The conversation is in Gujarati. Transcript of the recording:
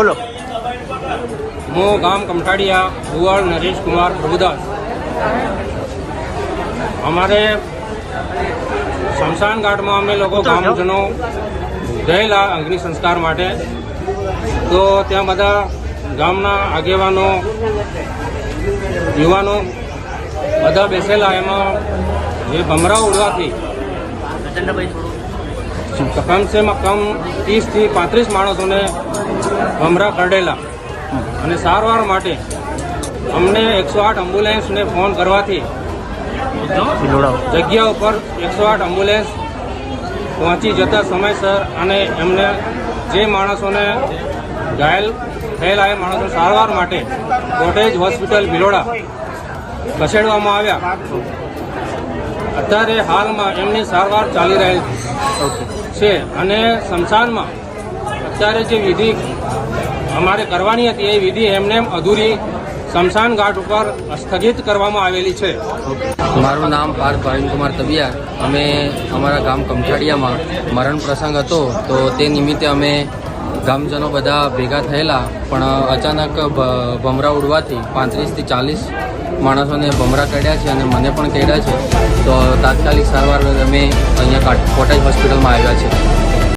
બોલો. હું ગામ કમઠાડિયા ભુવાળ નરેશ કુમાર પ્રભુદાસ. અમારે શમશાન ઘાટમાં અમે લોકો ગામજનો ગયેલા અગ્નિ સંસ્કાર માટે. તો ત્યાં બધા ગામના આગેવાનો યુવાનો બધા બેસેલા. એમાં જે ભમરા ઉડવાથી કમસે કમ ત્રીસથી પાંત્રીસ માણસોને ભમરા કરડેલા. અને સારવાર માટે અમને એકસો આઠ એમ્બ્યુલન્સને ફોન કરવાથી જગ્યા ઉપર એકસો આઠ એમ્બ્યુલન્સ પહોંચી જતા સમયસર અને એમને જે માણસોને ઘાયલ થયેલા એ માણસો સારવાર માટે કોટેજ હોસ્પિટલ બિલોડા ખસેડવામાં આવ્યા. અત્યારે હાલમાં એમની સારવાર ચાલી રહેલી છે અને સ્મશાનમાં અત્યારે જે વિધિ અમારે કરવાની હતી, એ વિધિ એમને અધૂરી સ્મશાન ઘાટ ઉપર સ્થગિત કરવામાં આવેલી છે. મારું નામ પાર્થ પ્રવીણકુમાર તબિયા અમે અમારા ગામ કમઠાડિયામાં મરણ પ્રસંગ હતો, તો તે નિમિત્તે અમે ગામજનો બધા ભેગા થયેલા, પણ અચાનક ભમરા ઉડવાથી પાંત્રીસથી ચાલીસ માણસોને ભમરા કાઢ્યા છે અને મને પણ કાઢ્યા છે. તો તાત્કાલિક સારવાર અમે અહીંયા કાટ- કોટેજ હોસ્પિટલમાં આવ્યા છે